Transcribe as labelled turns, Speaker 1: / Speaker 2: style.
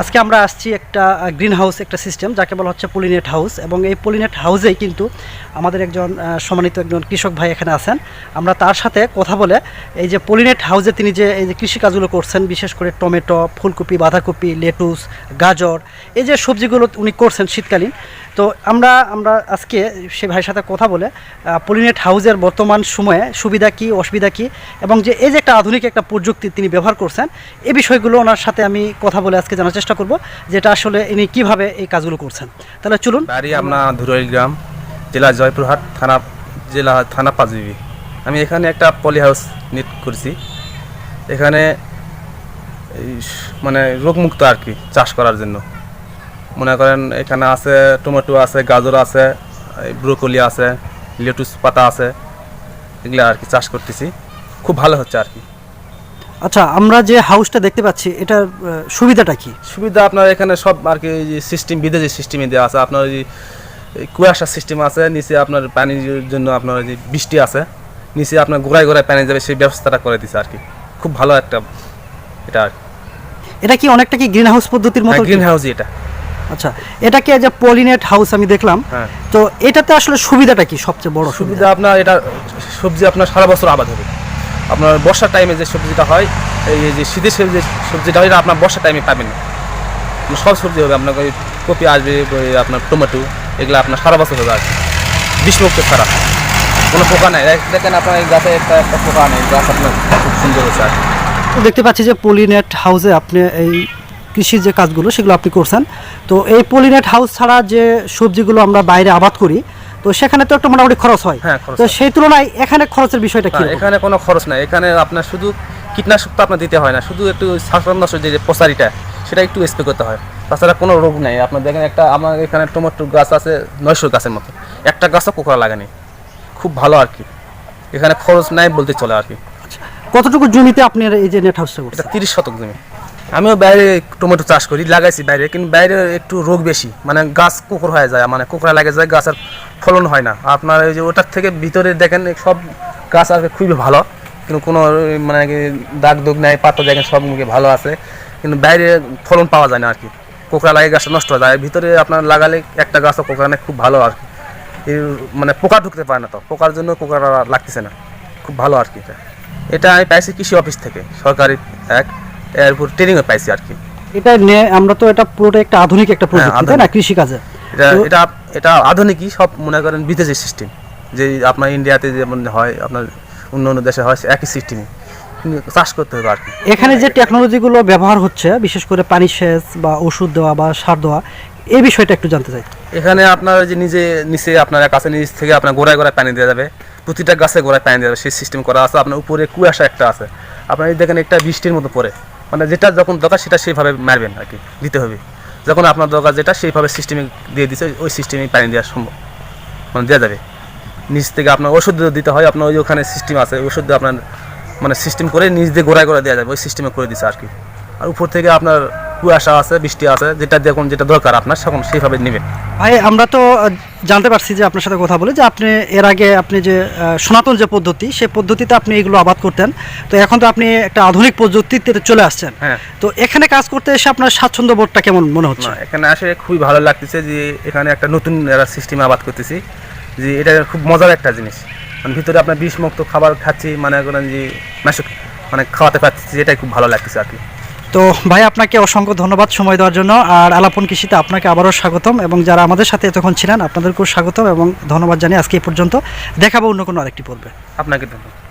Speaker 1: আজকে আমরা আসছি একটা গ্রিন হাউস একটা সিস্টেম যাকে বলা হচ্ছে পলিনেট হাউস এবং এই পলিনেট হাউসেই কিন্তু আমাদের একজন সম্মানিত একজন কৃষক ভাই এখানে আছেন। আমরা তার সাথে কথা বলে এই যে পলিনেট হাউসে তিনি যে, এই যে কৃষিকাজগুলো করছেন, বিশেষ করে টমেটো, ফুলকপি, বাঁধাকপি, লেটুস, গাজর, এই যে সবজিগুলো উনি করছেন শীতকালীন। তো আমরা আমরা আজকে সে ভাইয়ের সাথে কথা বলে পলিনেট হাউসের বর্তমান সময়ে সুবিধা কি, অসুবিধা কি, এবং যে এই যে একটা আধুনিক একটা প্রযুক্তি তিনি ব্যবহার করছেন এই বিষয়গুলো ওনার সাথে আমি কথা বলে আজকে জানার করব যেটা আসলে ইনি কীভাবে এই কাজগুলো করছেন। তাহলে চলুন।
Speaker 2: বাড়ি আপনার ধুরইল গ্রাম, জেলা জয়পুরহাট, থানা, জেলা, থানা পাঁচবিবি। আমি এখানে একটা পলি হাউস নিট করেছি। এখানে মানে রোগমুক্ত আর কি চাষ করার জন্য। মনে করেন এখানে আছে টমেটো আছে, গাজর আছে ব্রোকলি আছে, লেটুস পাতা আছে, এগুলো আর কি চাষ করতেছি। খুব ভালো হচ্ছে আর কি।
Speaker 1: আচ্ছা আমরা যে হাউসটা দেখতে পাচ্ছি এটার সুবিধাটা কি?
Speaker 2: সুবিধা আপনার এখানে সব আর কি সিস্টেম বিদেশি সিস্টেমে দেওয়া আছে। আপনার ওই কুয়াশার সিস্টেম আছে নিচে আপনার পানির জন্য আপনার যে বৃষ্টি আছে। নিচে আপনার গোড়ায় গোড়ায় পানি যাবে সেই ব্যবস্থাটা করে দিছে আর কি। খুব ভালো একটা এটা আর
Speaker 1: এটা কি অনেকটা কি গ্রিন হাউস পদ্ধতির মতো
Speaker 2: গ্রিন হাউস এটা।
Speaker 1: আচ্ছা এটাকে যে পলিনেট হাউস আমি দেখলাম?
Speaker 2: হ্যাঁ।
Speaker 1: তো এটাতে আসলে সুবিধাটা কি সবচেয়ে বড় সুবিধা
Speaker 2: আপনার এটা সবজি আপনার সারা বছর আবাদ হবে। আপনার বর্ষার টাইমে যে সবজিটা হয়, এই যে শীতের সবজি, যে সবজিটা হয় আপনার বর্ষার টাইমে পাবেন। না সব সবজি হবে, আপনার ওই কপি আসবে আপনার টমেটো, এগুলো আপনার সারা বছর হবে কি। বিষমুক্ত ছাড়া কোনো পোকা নেই। দেখেন আপনার এই গাছে একটা একটা পোকা নেই, গাছ আপনার খুব সুন্দর হচ্ছে আর
Speaker 1: তো দেখতে পাচ্ছি যে পলিনেট হাউসে আপনি এই কৃষির যে কাজগুলো, সেগুলো আপনি করছেন। তো এই পলিনেট হাউস ছাড়া যে সবজিগুলো আমরা বাইরে আবাদ করি তো সেখানে তো একটা মোটামুটি খরচ হয়।
Speaker 2: হ্যাঁ,
Speaker 1: তো সেই তুলনায় এখানে খরচের বিষয়টা কি
Speaker 2: এখানে কোনো খরচ নাই। এখানে আপনার শুধু কীটনাশক তো আপনার দিতে হয় না শুধু একটু শ্বাসনাশক যে পচারিটা সেটা একটু স্প্রে করতে হয়। তাছাড়া কোনো রোগ নাই। আপনার দেখেন একটা আমার এখানে টমেটো গাছ আছে নয়শো গাছের মতো। একটা গাছও কোকড়া লাগেনি। খুব ভালো আর কি। এখানে খরচ নাই বলতে চলে আর কি।
Speaker 1: কতটুকু জমিতে আপনি এই যে নেট হাউসটা করছেন?
Speaker 2: তিরিশ শতক জমি। আমিও বাইরে টমেটো চাষ করি, লাগাইছি বাইরে, কিন্তু বাইরে একটু রোগ বেশি। মানে গাছ কুকুর হয়ে যায় মানে কুকুরা লাগে যায়, গাছের ফলন হয় না। আপনার ওই যে ওটার থেকে ভিতরে দেখেন, সব গাছ আর খুবই ভালো, কিন্তু কোনো মানে দাগ দুগ নেই, পাতা দেখেন সব মুখে ভালো আছে, কিন্তু বাইরে ফলন পাওয়া যায় না আর কি। কোকড়া লাগে, গাছটা নষ্ট হয়ে যায়। ভিতরে আপনার লাগালে একটা গাছও কোকড়া খুব ভালো আর কি। মানে পোকা ঢুকতে পারে না তো, পোকার জন্য কোকড়া লাগতেছে না, খুব ভালো আর কি এটা। এটা আমি পাইছি কৃষি অফিস থেকে, সরকারি এক। এর উপর ট্রেনিংও পাইছি আর কি।
Speaker 1: এটা আমরা তো এটা পুরোটা একটা আধুনিক একটা প্রযুক্তি তাই না?
Speaker 2: হ্যাঁ, আধুনিক।
Speaker 1: কৃষিকাজে।
Speaker 2: এটা এটা এটা আধুনিকই সব মনে করেন বিদেশি সিস্টেম যে আপনার ইন্ডিয়াতে যেমন হয় আপনার অন্য অন্য দেশে হয় একই সিস্টেমই চাষ করতে হবে আর কি।
Speaker 1: এখানে যে টেকনোলজিগুলো ব্যবহার হচ্ছে বিশেষ করে পানি সেচ বা ওষুধ দেওয়া বা সার দেওয়া এই বিষয়টা একটু জানতে চাই।
Speaker 2: এখানে আপনার যে নিজে নিচে আপনার কাছে নিচ থেকে আপনার গোড়ায় গোড়ায় পানি দেওয়া যাবে। প্রতিটা গাছে গোড়ায় পানি দেওয়া যাবে। সেই সিস্টেম করা আছে। আপনার উপরে কুয়াশা একটা আছে। আপনার দেখেন একটা বৃষ্টির মতো পড়ে। মানে যেটা যখন দরকার সেটা সেইভাবে মারবেন আর কি, দিতে হবে। যখন আপনার দরকার যেটা সেইভাবে সিস্টেমে দিয়ে দিচ্ছে ওই সিস্টেমে পানি দেওয়া সম্ভব। মানে দেওয়া যাবে। নিজ থেকে আপনার ওষুধ দিতে হয়, আপনার ওই ওখানে সিস্টেম আছে ওষুধ আপনার মানে সিস্টেম করে নিজ দিয়ে গোড়ায় গোড়ায় দেওয়া যাবে, ওই সিস্টেমে করে দিচ্ছে আর কি। আর উপর থেকে আপনার কুয়াশা আছে বৃষ্টি আছে যেটা যখন যেটা দরকার আপনার তখন সেইভাবে নেবেন।
Speaker 1: ভাই আমরা তো জানতে পারছি যে আপনার সাথে কথা বলে যে আপনি এর আগে আপনি যে সনাতন যে পদ্ধতি সে পদ্ধতিতে আপনি এগুলো আবাদ করতেন। তো এখন তো আপনি একটা আধুনিক পদ্ধতিতে চলে আসছেন।
Speaker 2: হ্যাঁ।
Speaker 1: তো এখানে কাজ করতে এসে আপনার স্বাচ্ছন্দ্য বোধটা কেমন মনে হচ্ছে?
Speaker 2: এখানে আসে খুবই ভালো লাগতেছে যে এখানে একটা নতুন সিস্টেমে আবাদ করতেছি। যে এটা খুব মজার একটা জিনিস। মানে ভিতরে আপনার বিষমুক্ত খাবার খাচ্ছি মানে করেন যে মানে খাওয়াতে পারতেছি এটাই খুব ভালো লাগতেছে আর কি।
Speaker 1: তো ভাই, আপনাকে অসংখ্য ধন্যবাদ সময় দেওয়ার জন্য। আর আলাপন কৃষিতে আপনাকে আবারও স্বাগতম এবং যারা আমাদের সাথে এতক্ষণ ছিলেন, আপনাদেরকেও স্বাগতম এবং ধন্যবাদ জানিয়ে আজকে এই পর্যন্ত দেখাবো অন্য কোনো আরেকটি পর্বে।
Speaker 2: আপনাকে ধন্যবাদ।